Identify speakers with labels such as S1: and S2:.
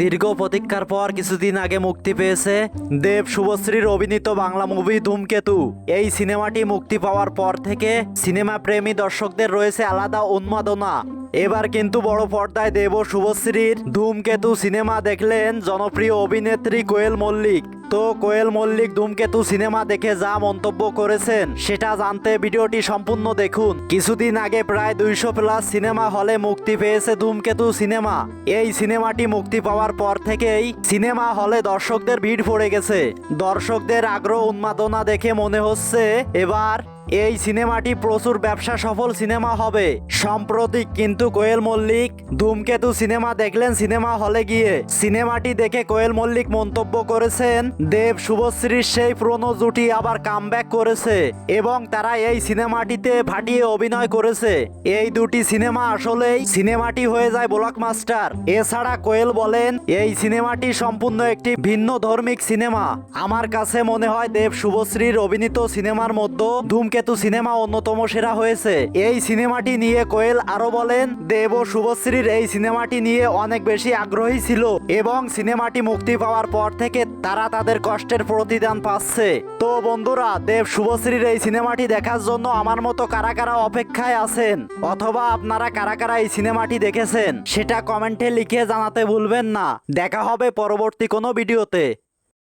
S1: দীর্ঘ প্রতীক্ষার পর কিছুদিন আগে মুক্তি পেয়েছে দেব শুভশ্রীর অভিনীত বাংলা মুভি ধূমকেতু। এই সিনেমাটি মুক্তি পাওয়ার পর থেকে সিনেমা প্রেমী দর্শকদের রয়েছে আলাদা উন্মাদনা। এবার কিন্তু বড় পর্দায় দেব শুভশ্রীর ধূমকেতু সিনেমা দেখলেন জনপ্রিয় অভিনেত্রী কোয়েল মল্লিক। তো কোয়েল মল্লিক ধূমকেতু সিনেমা দেখে যা মন্তব্য করেছেন, সেটা জানতে ভিডিওটি সম্পূর্ণ দেখুন। কিছুদিন আগে প্রায় দুইশো প্লাস সিনেমা হলে মুক্তি পেয়েছে ধূমকেতু সিনেমা। এই সিনেমাটি মুক্তি পাওয়ার পর থেকেই সিনেমা হলে দর্শকদের ভিড় পড়ে গেছে। দর্শকদের আগ্রহ উন্মাদনা দেখে মনে হচ্ছে, এবার এই সিনেমাটি প্রচুর ব্যবসা সফল সিনেমা হবে। সম্প্রতি কিন্তু কোয়েল মল্লিক ধূমকেতু সিনেমা দেখলেন সিনেমা হলে গিয়ে। সিনেমাটি দেখে কোয়েল মল্লিক মন্তব্য করেছেন, দেব শুভশ্রীর সেই পুরনো জুটি আবার কামব্যাক করেছে এবং তারা এই সিনেমাটিতে ফাটিয়ে অভিনয় করেছে। এই দুটি সিনেমা আসলেই সিনেমাটি হয়ে যায় ব্লকমাস্টার। এছাড়া কোয়েল বলেন, এই সিনেমাটি সম্পূর্ণ একটি ভিন্ন ধর্মিক সিনেমা। আমার কাছে মনে হয় দেব শুভশ্রীর অভিনীত সিনেমার মধ্যে ধূমকেতু সিনেমা অন্যতম সেরা হয়েছে। এই সিনেমাটি নিয়ে কোয়েল আরও বলেন, দেব শুভশ্রীর এই সিনেমাটি নিয়ে অনেক বেশি আগ্রহী ছিল এবং সিনেমাটি মুক্তি পাওয়ার পর থেকে তারা তাদের কষ্টের প্রতিদান পাচ্ছে। তো বন্ধুরা, দেব শুভশ্রীর এই সিনেমাটি দেখার জন্য আমার মতো কারা কারা অপেক্ষায় আছেন? অথবা আপনারা কারা কারা এই সিনেমাটি দেখেছেন? সেটা কমেন্টে লিখে জানাতে ভুলবেন না। দেখা হবে পরবর্তী কোনো ভিডিওতে।